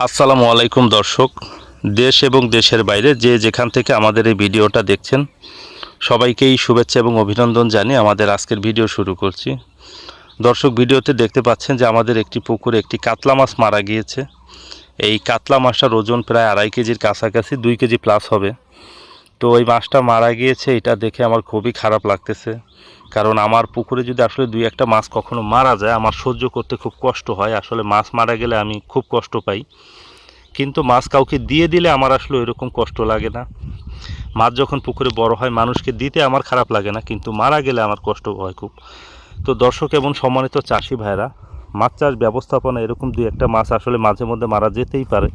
আসসালামু আলাইকুম দর্শক। দেশ এবং দেশের বাইরে যে যেখান থেকে আমাদের এই ভিডিওটা দেখছেন, সবাইকেই শুভেচ্ছা এবং অভিনন্দন জানিয়ে আমাদের আজকের ভিডিও শুরু করছি। দর্শক, ভিডিওতে দেখতে পাচ্ছেন যে আমাদের একটি পুকুরে একটি কাতলা মাছ মারা গিয়েছে। এই কাতলা মাছটার ওজন প্রায় আড়াই কেজির কাছাকাছি, দুই কেজি প্লাস হবে। তো ওই মাছটা মারা গিয়েছে, এটা দেখে আমার খুবই খারাপ লাগতেছে। কারণ আমার পুকুরে যদি আসলে দুই একটা মাছ কখনো মারা যায়, আমার সহ্য করতে খুব কষ্ট হয়। আসলে মাছ মারা গেলে আমি খুব কষ্ট পাই। কিন্তু মাছ কাউকে দিয়ে দিলে আমার আসলে এরকম কষ্ট লাগে না। মাছ যখন পুকুরে বড় হয়, মানুষকে দিতে আমার খারাপ লাগে না, কিন্তু মারা গেলে আমার কষ্ট হয় খুব। তো দর্শক এবং সম্মানিত চাষি ভাইরা মাছ চাষ ব্যবস্থাপনা এরকম দুই একটা মাছ আসলে মাঝে মধ্যে মারা যেতেই পারে।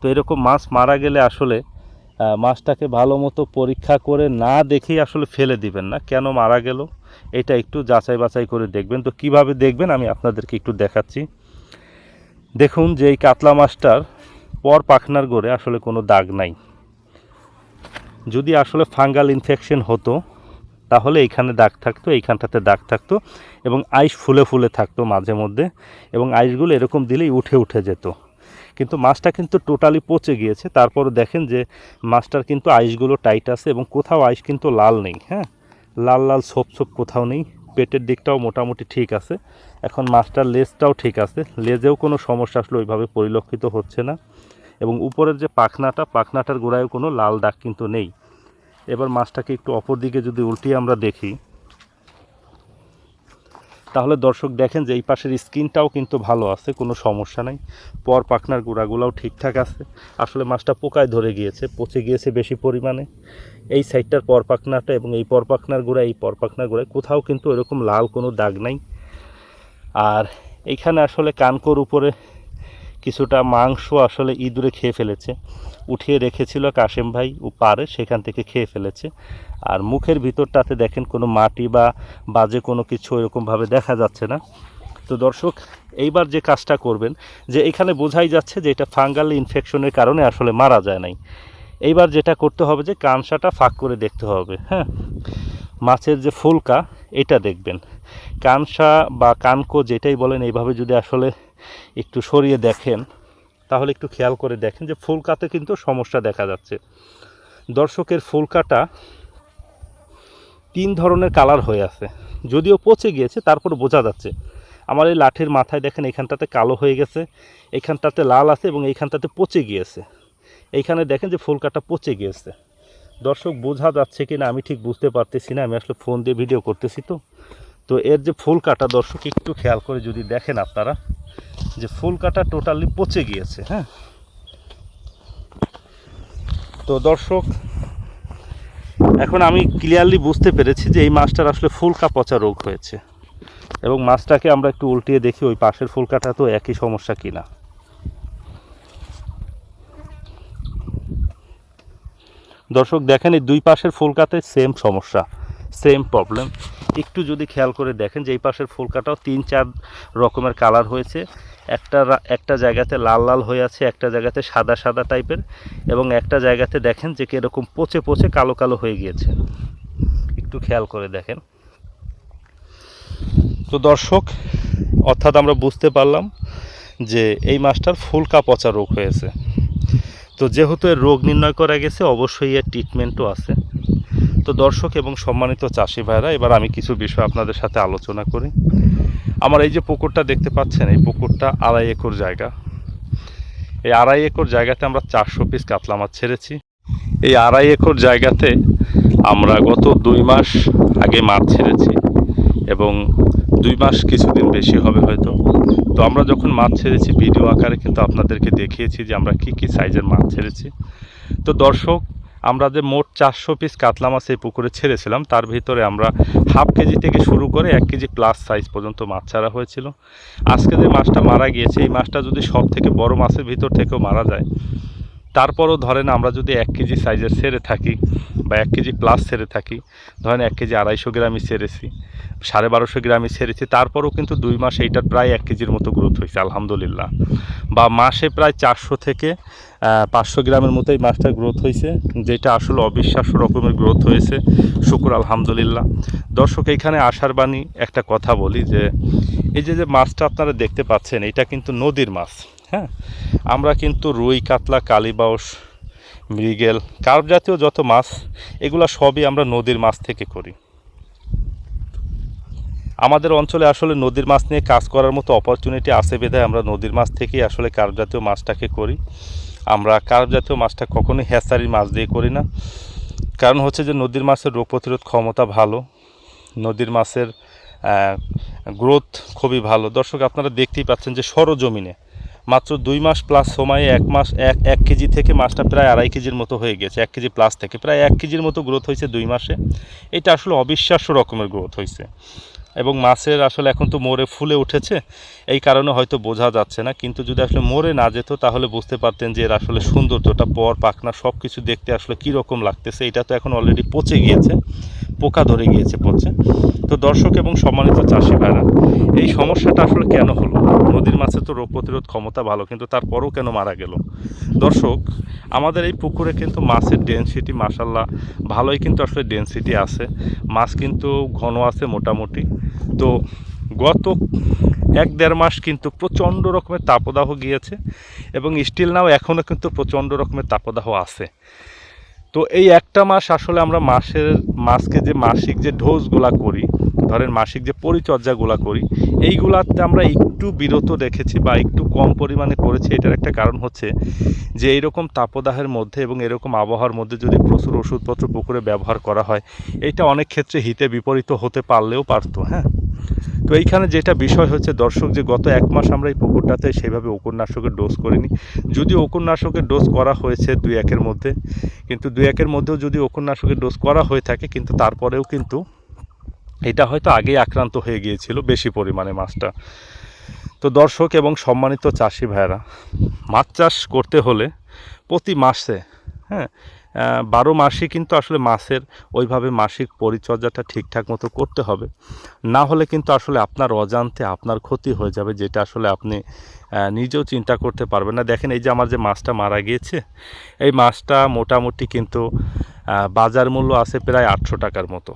তো এরকম মাছ মারা গেলে আসলে মাছটাকে ভালো মতো পরীক্ষা করে না দেখেই আসলে ফেলে দিবেন না। কেন মারা গেল? এটা একটু যাচাই বাছাই করে দেখবেন। তো কীভাবে দেখবেন? আমি আপনাদেরকে একটু দেখাচ্ছি। দেখুন যে এই কাতলা মাছটার পর পাখনার গড়ে আসলে কোনো দাগ নাই। যদি আসলে ফাঙ্গাল ইনফেকশন হতো, তাহলে এইখানে দাগ থাকতো, এইখানটাতে দাগ থাকতো এবং আইস ফুলে ফুলে থাকতো মাঝে মধ্যে এবং আইসগুলো এরকম দিলেই উঠে উঠে যেত। কিন্তু মাছটা কিন্তু টোটালি পচে গিয়েছে। তারপর দেখেন যে মাছটার কিন্তু আইসগুলো টাইট আছে এবং কোথাও আইস কিন্তু লাল নেই হ্যাঁ? লাল লাল, ছোপ ছোপ কোথাও নেই। পেটের দিকটাও মোটামুটি ঠিক আছে। এখন মাছটার লেজটাও ঠিক আছে। লেজেও কোনো সমস্যা আসলে ওইভাবে পরিলক্ষিত হচ্ছে না। এবং উপরের যে পাখনাটা, পাখনাটার গোড়ায়ও কোনো লাল দাগ কিন্তু নেই। এবার মাছটাকে একটু অপর দিকে যদি উল্টিয়ে আমরা দেখি তাহলে দর্শক দেখেন যে এই পাশের স্কিনটাও কিন্তু ভালো আছে, কোনো সমস্যা নাই। পর পাখনার গোড়াগুলাও ঠিকঠাক আছে। আসলে মাছটা পোকায় ধরে গিয়েছে, পচে গিয়েছে বেশি পরিমাণে। এই সাইডটার পর পাখনাটা এবং এই পর পাখনার গোড়া, এই পর পাখনার গোড়ায় কোথাও কিন্তু এরকম লাল কোনো দাগ নাই। আর এইখানে আসলে কানকোর উপরে কিছুটা মাংস আসলে ইঁদুরে খেয়ে ফেলেছে। উঠিয়ে রেখেছিল কাশেম ভাই ও পারে সেখান থেকে খেয়ে ফেলেছে। আর মুখের ভিতরটাতে দেখেন কোনো মাটি বা বাজে কোনো কিছু এরকমভাবে দেখা যাচ্ছে না। তো দর্শক, এইবার যে কাজটা করবেন, যে এখানে বোঝাই যাচ্ছে যে এটা ফাঙ্গাল ইনফেকশনের কারণে আসলে মারা যায় নাই। এইবার যেটা করতে হবে যে কানসাটা ফাঁক করে দেখতে হবে হ্যাঁ? মাছের যে ফুলকা, এটা দেখবেন। কানসা বা কানকো যেটাই বলেন, এইভাবে যদি আসলে একটু সরিয়ে দেখেন, তাহলে একটু খেয়াল করে দেখেন যে ফুলকাতে কিন্তু সমস্যা দেখা যাচ্ছে। দর্শকের ফুলকাটা তিন ধরনের কালার হয়ে আছে। যদিও পচে গিয়েছে, তারপর বোঝা যাচ্ছে। আমার এই লাঠির মাথায় দেখেন এইখানটাতে কালো হয়ে গেছে এইখানটাতে লাল আছে এবং এইখানটাতে পচে গিয়েছে। এইখানে দেখেন যে ফুলকাটা পচে গিয়েছে। দর্শক, বোঝা যাচ্ছে কি না আমি ঠিক বুঝতে পারতেছি না, আমি আসলে ফোন দিয়ে ভিডিও করতেছি তো। তো এর যে ফুল কাটা, দর্শক একটু খেয়াল করে যদি দেখেন আপনারা, যে ফুল কাটা টোটালি পচে গিয়েছে হ্যাঁ? তো দর্শক, এখন আমি ক্লিয়ারলি বুঝতে পেরেছি যে এই মাছটার আসলে ফুলকা পচা রোগ হয়েছে। এবং মাছটাকে আমরা একটু উল্টিয়ে দেখি ওই পাশের ফুলকাটা তো একই সমস্যা কিনা দর্শক, দেখেন এই দুই পাশের ফুলকাতে সেম সমস্যা সেম প্রবলেম একটু যদি খেয়াল করে দেখেন যে এই পাশের ফুলকাটাও তিন, চার রকমের কালার হয়েছে। একটা একটা জায়গাতে লাল লাল হয়ে আছে, একটা জায়গাতে সাদা সাদা টাইপের এবং একটা জায়গাতে দেখেন যে কীরকম পচে পচে কালো কালো হয়ে গিয়েছে। একটু খেয়াল করে দেখেন। তো দর্শক, অর্থাৎ আমরা বুঝতে পারলাম যে এই মাছটার ফুলকা পচা রোগ হয়েছে। তো যেহেতু এর রোগ নির্ণয় করা গেছে, অবশ্যই এর ট্রিটমেন্টও আছে। তো দর্শক এবং সম্মানিত চাষি ভাইরা, এবার আমি কিছু বিষয় আপনাদের সাথে আলোচনা করি। আমার এই যে পুকুরটা দেখতে পাচ্ছেন, এই পুকুরটা আড়াই একর জায়গা। এই আড়াই একর জায়গাতে আমরা চারশো পিস কাতলা মাছ ছেড়েছি। এই আড়াই একর জায়গাতে আমরা গত দুই মাস আগে মাছ ছেড়েছি এবং দুই মাস কিছুদিন বেশি হবে হয়তো। তো আমরা যখন মাছ ছেড়েছি, ভিডিও আকারে কিন্তু আপনাদেরকে দেখিয়েছি যে আমরা কি কি সাইজের মাছ ছেড়েছি। তো দর্শক আমরা যে মোট চারশো পিস কাতলা মাছ এই পুকুরে ছেড়েছিলাম, তার ভিতরে আমরা হাফ কেজি থেকে শুরু করে এক কেজি প্লাস সাইজ পর্যন্ত মাছ ছাড়া হয়েছিল। আজকে যে মাছটা মারা গিয়েছে, এই মাছটা যদি সব থেকে বড় মাছের ভিতর থেকেও মারা যায় তারপরও ধরেন আমরা যদি এক কেজি সাইজের সেরে থাকি বা এক কেজি প্লাস সেরে থাকি, ধরেন এক কেজি আড়াইশো গ্রামই সেরেছি, সাড়ে বারোশো গ্রামই সেরেছি, তারপরও কিন্তু দুই মাস এইটার প্রায় এক কেজির মতো গ্রোথ হয়েছে, আলহামদুলিল্লাহ। বা মাসে প্রায় চারশো থেকে পাঁচশো গ্রামের মতো এই মাছটার গ্রোথ হয়েছে, যেটা আসলে অবিশ্বাস্য রকমের গ্রোথ হয়েছে। শুকুর, আলহামদুলিল্লাহ। দর্শক, এইখানে আসার বাণী একটা কথা বলি যে, এই যে যে মাছটা আপনারা দেখতে পাচ্ছেন, এটা কিন্তু নদীর মাছ। হ্যাঁ? আমরা কিন্তু রুই, কাতলা কালীবাউস মৃগেল, কার্প জাতীয় যত মাছ, এগুলো সবই আমরা নদীর মাছ থেকে করি। আমাদের অঞ্চলে আসলে নদীর মাছ নিয়ে কাজ করার মতো অপরচুনিটি আছে বেধায় আমরা নদীর মাছ থেকেই আসলে কার্প জাতীয় মাছটাকে করি। আমরা কার্প জাতীয় মাছটা কখনোই হ্যাচারির মাছ দিয়ে করি না। কারণ হচ্ছে যে নদীর মাছের রোগ প্রতিরোধ ক্ষমতা ভালো। নদীর মাছের গ্রোথ খুবই ভালো। দর্শক, আপনারা দেখতেই পাচ্ছেন যে সরজমিনে মাত্র দুই মাস প্লাস সময়ে এক মাস, এক এক কেজি থেকে মাছটা প্রায় আড়াই কেজির মতো হয়ে গেছে, এক কেজি প্লাস থেকে। প্রায় এক কেজির মতো গ্রোথ হয়েছে দুই মাসে। এটা আসলে অবিশ্বাস্য রকমের গ্রোথ হয়েছে। এবং মাছের আসলে এখন তো মোড়ে ফুলে উঠেছে, এই কারণে হয়তো বোঝা যাচ্ছে না। কিন্তু যদি আসলে মোড়ে না যেত, তাহলে বুঝতে পারতেন যে এর আসলে সৌন্দর্যটা, পর, পাখনা সব কিছু দেখতে আসলে কীরকম লাগতেছে। এটা তো এখন অলরেডি পচে গিয়েছে। পোকা ধরে গিয়েছে পচে তো দর্শক এবং সম্মানিত চাষি ভাইরা, এই সমস্যাটা আসলে কেন হলো? নদীর মাছের তো রোগ প্রতিরোধ ক্ষমতা ভালো, কিন্তু তারপরও কেন মারা গেল? দর্শক, আমাদের এই পুকুরে কিন্তু মাছের ডেনসিটি মাসাল্লাহ ভালোই কিন্তু আসলে ডেনসিটি আছে। মাছ কিন্তু ঘন আছে মোটামুটি। তো গত এক দেড় মাস কিন্তু প্রচণ্ড রকমের তাপদাহ গিয়েছে এবং স্টিল নাও এখনও কিন্তু প্রচণ্ড রকমের তাপদাহ আছে। তো এই একটা মাস আসলে আমরা মাসের, মাসকে যে মাসিক যে ডোজগুলা করি, ধরেন মাসিক যে পরিচর্যাগুলা করি, এইগুলাতে আমরা একটু বিরত রেখেছি বা একটু কম পরিমাণে করেছি। এটার একটা কারণ হচ্ছে যে এইরকম তাপদাহের মধ্যে এবং এরকম আবহাওয়ার মধ্যে যদি প্রচুর ওষুধপত্র পুকুরে ব্যবহার করা হয়, এটা অনেক ক্ষেত্রে হিতে বিপরীত হতে পারলেও পারতো হ্যাঁ? তো এইখানে যেটা বিষয় হচ্ছে, দর্শক যে গত এক মাস আমরা এই পুকুরটাতে সেভাবে উপন্যাসকের ডোজ করিনি। যদি উপন্যাসকের ডোজ করা হয়েছে দুই একের মধ্যে, কিন্তু দুই একের মধ্যেও যদি উপন্যাসকের ডোজ করা হয়ে থাকে, কিন্তু তারপরেও কিন্তু এটা হয়তো আগেই আক্রান্ত হয়ে গিয়েছিল বেশি পরিমাণে মাছটা। তো দর্শক এবং সম্মানিত চাষি ভাইয়েরা, মাছ চাষ করতে হলে প্রতি মাসে হ্যাঁ বারো মাসই কিন্তু আসলে মাছের ওইভাবে মাসিক পরিচর্যাটা ঠিকঠাক মতো করতে হবে। না হলে কিন্তু আসলে আপনার অজান্তে আপনার ক্ষতি হয়ে যাবে, যেটা আসলে আপনি নিজেও চিন্তা করতে পারবেন না। দেখেন এই যে আমার যে মাছটা মারা গিয়েছে, এই মাছটা মোটামুটি কিন্তু বাজার মূল্য আছে প্রায় আটশো টাকার মতো।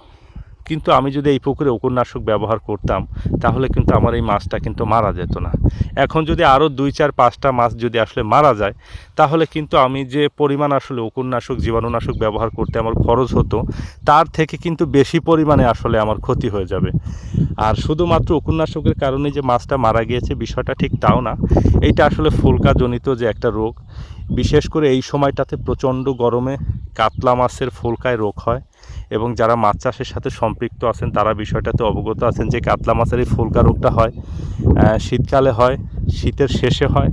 কিন্তু আমি যদি এই পুকুরে উপন্যাসক ব্যবহার করতাম, তাহলে কিন্তু আমার এই মাছটা কিন্তু মারা যেত না। এখন যদি আরও দুই চার পাঁচটা মাছ যদি আসলে মারা যায়, তাহলে কিন্তু আমি যে পরিমাণ আসলে উপন্যাসক, জীবাণুনাশক ব্যবহার করতে আমার খরচ হতো, তার থেকে কিন্তু বেশি পরিমাণে আসলে আমার ক্ষতি হয়ে যাবে। আর শুধুমাত্র উপন্যাসকের কারণে যে মাছটা মারা গিয়েছে, বিষয়টা ঠিক তাও না। এইটা আসলে ফুলকাজনিত যে একটা রোগ। বিশেষ করে এই সময়টাতে প্রচণ্ড গরমে কাতলা মাছের ফুলকায় রোগ হয়। এবং যারা মাছ চাষের সাথে সম্পৃক্ত আছেন, তারা বিষয়টাতে অবগত আছেন যে কাতলা মাছের এই ফুলকা রোগটা হয় শীতকালে হয়, শীতের শেষে হয়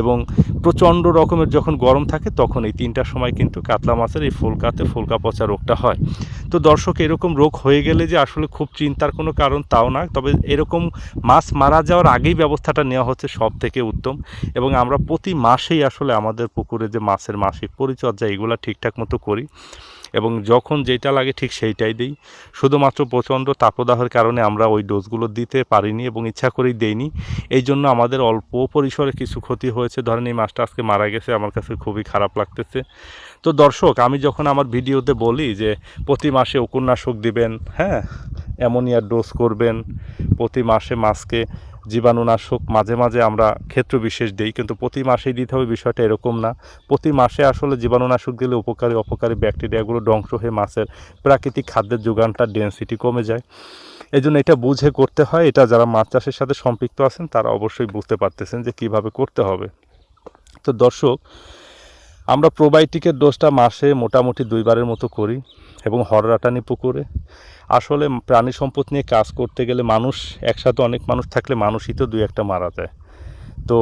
এবং প্রচণ্ড রকমের যখন গরম থাকে তখন এই তিনটার সময় কিন্তু কাতলা মাছের এই ফুলকাতে ফুলকা পচা রোগটা হয়। তো দর্শক, এরকম রোগ হয়ে গেলে যে আসলে খুব চিন্তার কোনো কারণ তাও না, তবে এরকম মাছ মারা যাওয়ার আগেই ব্যবস্থাটা নেওয়া হচ্ছে সব থেকে উত্তম এবং আমরা প্রতি মাসেই আসলে আমাদের পুকুরে যে মাছের মাসিক পরিচর্যা, এগুলো ঠিকঠাক মতো করি। এবং যখন যেটা লাগে ঠিক সেইটাই দিই। শুধুমাত্র প্রচণ্ড তাপদাহের কারণে আমরা ওই ডোজগুলো দিতে পারিনি এবং ইচ্ছা করেই দেইনি। এই জন্য আমাদের অল্প পরিসরে কিছু ক্ষতি হয়েছে। ধরেন এই মাছটা আজকে মারা গেছে, আমার কাছে খুবই খারাপ লাগতেছে। তো দর্শক, আমি যখন আমার ভিডিওতে বলি যে প্রতি মাসে উপন্যাসক দিবেন হ্যাঁ অ্যামোনিয়ার ডোজ করবেন, প্রতি মাসে মাছকে জীবাণুনাশক মাঝে মাঝে আমরা ক্ষেত্র বিশেষ দিই, কিন্তু প্রতি মাসেই দিতে হবে বিষয়টা এরকম না। প্রতি মাসে আসলে জীবাণুনাশক দিলে উপকারী, অপকারী ব্যাকটেরিয়াগুলো ধ্বংস হয়ে মাছের প্রাকৃতিক খাদ্যের যোগানটার ডেন্সিটি কমে যায়। এই জন্য এটা বুঝে করতে হয়। এটা যারা মাছ চাষের সাথে সম্পৃক্ত আছেন, তারা অবশ্যই বুঝতে পারতেছেন যে কীভাবে করতে হবে। তো দর্শক, আমরা প্রোবায়োটিকের ডোজটা মাসে মোটামুটি দুইবারের মতো করি। এবং হররাটানি পুকুরে। আসলে প্রাণী সম্পদ নিয়ে কাজ করতে গেলে মানুষ, একসাথে অনেক মানুষ থাকলে মানুষই তো দুই একটা মারা যায়। তো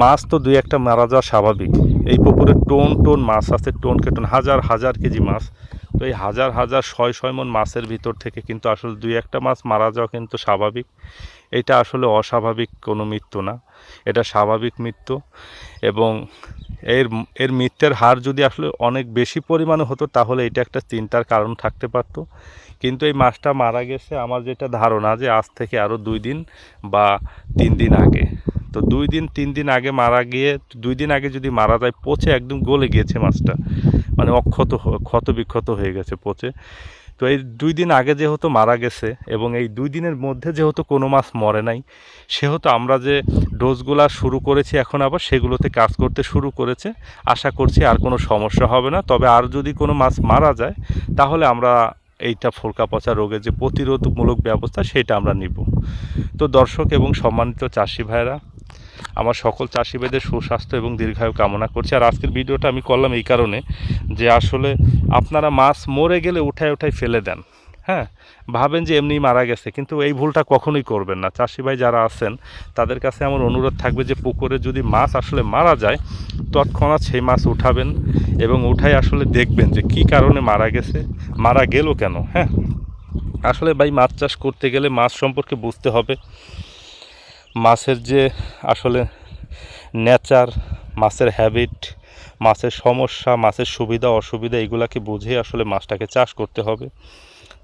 মাছ তো দুই একটা মারা যাওয়া স্বাভাবিক। এই পুকুরে টোন টোন মাছ আছে, টোন কে টোন হাজার হাজার কেজি মাছ। তো এই হাজার হাজার, ছয় ছয় মন মাছের ভিতর থেকে কিন্তু আসলে দুই একটা মাছ মারা যাওয়া কিন্তু স্বাভাবিক। এটা আসলে অস্বাভাবিক কোনো মৃত্যু না। এটা স্বাভাবিক মৃত্যু এবং এর এর মৃত্যুর হার যদি আসলে অনেক বেশি পরিমাণে হতো তাহলে এটা একটা চিন্তার কারণ থাকতে পারতো। কিন্তু এই মাছটা মারা গেছে আমার যেটা ধারণা যে আজ থেকে আরও দুই দিন বা তিন দিন আগে। তো দুই দিন, তিন দিন আগে মারা গিয়ে, দুই দিন আগে যদি মারা যায়, পচে একদম গলে গিয়েছে মাছটা। মানে অক্ষত ক্ষত বিক্ষত হয়ে গেছে পচে। তো এই দুই দিন আগে যেহেতু মারা গেছে এবং এই দুই দিনের মধ্যে যেহেতু কোনো মাছ মরে নাই, সেহেতু আমরা যে ডোজগুলা শুরু করেছি এখন আবার সেগুলোতে কাজ করতে শুরু করেছে। আশা করছি আর কোনো সমস্যা হবে না। তবে আর যদি কোনো মাছ মারা যায়, তাহলে আমরা এইটা ফুলকা পচা রোগের যে প্রতিরোধমূলক ব্যবস্থা, সেটা আমরা নিব। তো দর্শক এবং সম্মানিত চাষি ভাইরা আমার সকল চাষি ভাইদের সুস্বাস্থ্য এবং দীর্ঘায়ু কামনা করছি। আর আজকের ভিডিওটা আমি করলাম এই কারণে যে আসলে আপনারা মাছ মরে গেলে উঠায় উঠায় ফেলে দেন। হ্যাঁ ভাবেন যে এমনি মারা গেছে, কিন্তু এই ভুলটা কখনোই করবেন না। চাষি ভাই যারা আছেন, তাদের কাছে আমার অনুরোধ থাকবে যে পুকুরে যদি মাছ আসলে মারা যায়, তৎক্ষণাৎ সেই মাছ উঠাবেন এবং উঠাই আসলে দেখবেন যে কি কারণে মারা গেছে, মারা গেল কেন। হ্যাঁ আসলে ভাই মাছ চাষ করতে গেলে মাছ সম্পর্কে বুঝতে হবে। মাছের যে আসলে নেচার, মাছের হ্যাবিট মাছের সমস্যা, মাছের সুবিধা, অসুবিধা, এগুলাকে বুঝে আসলে মাছটাকে চাষ করতে হবে।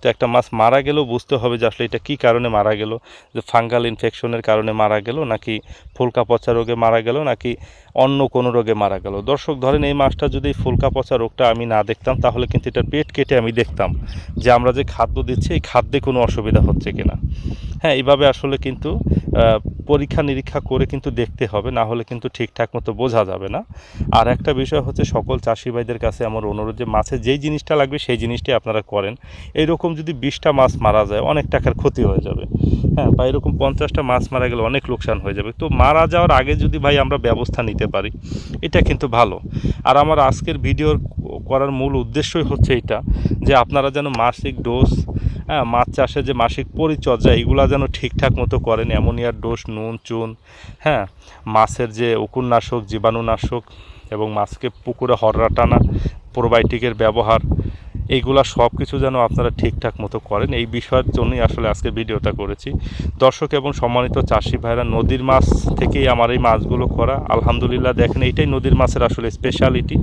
তো একটা মাছ মারা গেলেও বুঝতে হবে যে আসলে এটা কী কারণে মারা গেল, যে ফাঙ্গাল ইনফেকশনের কারণে মারা গেল, নাকি ফুলকা পচা রোগে মারা গেল, নাকি অন্য কোনো রোগে মারা গেল। দর্শক, ধরেন এই মাছটা যদি ফুলকা পচা রোগটা আমি না দেখতাম, তাহলে কিন্তু এটার পেট কেটে আমি দেখতাম যে আমরা যে খাদ্য দিচ্ছি, এই খাদ্যে কোনো অসুবিধা হচ্ছে কিনা। হ্যাঁ এইভাবে আসলে কিন্তু পরীক্ষা নিরীক্ষা করে কিন্তু দেখতে হবে, না হলে কিন্তু ঠিকঠাক মতো বোঝা যাবে না। আর একটা বিষয় হচ্ছে, সকল চাষি ভাইদের কাছে আমার অনুরোধ যে মাছের যেই জিনিসটা লাগবে, সেই জিনিসটাই আপনারা করেন। এইরকম যদি বিশটা মাছ মারা যায়, অনেক টাকার ক্ষতি হয়ে যাবে। হ্যাঁ বা এরকম পঞ্চাশটা মাছ মারা গেলে অনেক লোকসান হয়ে যাবে। তো মারা যাওয়ার আগে যদি ভাই আমরা ব্যবস্থা নিতে পারি। এটা কিন্তু ভালো। আর আমার আজকের ভিডিওর করার মূল উদ্দেশ্যই হচ্ছে এটা, যে আপনারা যেন মাসিক ডোজ হ্যাঁ মাছ চাষে যে মাসিক পরিচর্যা, এগুলো যেন ঠিকঠাক মতো করেন। অ্যামোনিয়ার ডোজ নুন, চুন হ্যাঁ মাছের যে উকুরনাশক জীবাণুনাশক এবং মাছকে পুকুরে হররা টানা প্রোবায়োটিকের ব্যবহার এইগুলা সব কিছু যেন আপনারা ঠিকঠাক মতো করেন। এই বিষয়ের জন্যই আসলে আজকে ভিডিওটা করেছি। দর্শক এবং সম্মানিত চাষি ভাইরা, নদীর মাছ থেকেই আমার এই মাছগুলো করা। আলহামদুলিল্লাহ, দেখেন এইটাই নদীর মাছের আসলে স্পেশালিটি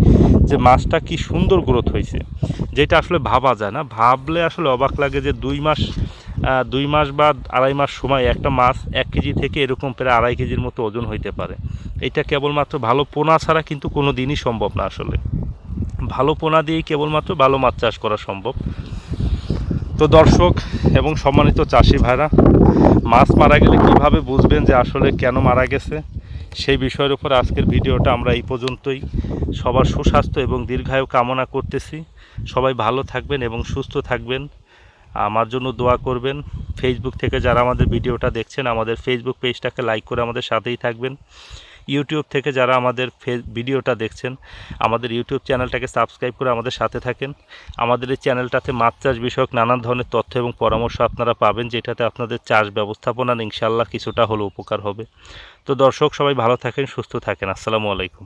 যে মাছটা কি সুন্দর গ্রোথ হয়েছে। যেটা আসলে ভাবা যায় না। ভাবলে আসলে অবাক লাগে যে দুই মাস দুই মাস বা আড়াই মাস সময় একটা মাছ এক কেজি থেকে এরকম প্রায় আড়াই কেজির মতো ওজন হইতে পারে। এটা কেবলমাত্র ভালো পোনা ছাড়া কিন্তু কোনো দিনই সম্ভব না আসলে। ভালো পোনা দিয়েই কেবলমাত্র ভালো মাছ চাষ করা সম্ভব। তো দর্শক এবং সম্মানিত চাষি ভাইরা, মাছ মারা গেলে কীভাবে বুঝবেন যে আসলে কেন মারা গেছে? সেই বিষয়ের উপর আজকের ভিডিওটা আমরা এই পর্যন্তই। সবার সুস্বাস্থ্য এবং দীর্ঘায়ু কামনা করতেছি। সবাই ভালো থাকবেন এবং সুস্থ থাকবেন। আমার জন্য দোয়া করবেন। ফেসবুক থেকে যারা আমাদের ভিডিওটা দেখছেন, আমাদের ফেসবুক পেজটাকে লাইক করে আমাদের সাথেই থাকবেন। ইউটিউব থেকে যারা আমাদের ভিডিওটা দেখছেন, আমাদের ইউটিউব চ্যানেলটাকে সাবস্ক্রাইব করে আমাদের সাথে থাকেন। আমাদের এই চ্যানেলটাতে মাছ চাষ বিষয়ক নানান ধরনের তথ্য এবং পরামর্শ আপনারা পাবেন, যেটাতে আপনাদের চাষ ব্যবস্থাপনা ইনশাল্লাহ কিছুটা হলেও উপকার হবে। তো দর্শক সবাই ভালো থাকেন, সুস্থ থাকেন। আসসালামু আলাইকুম।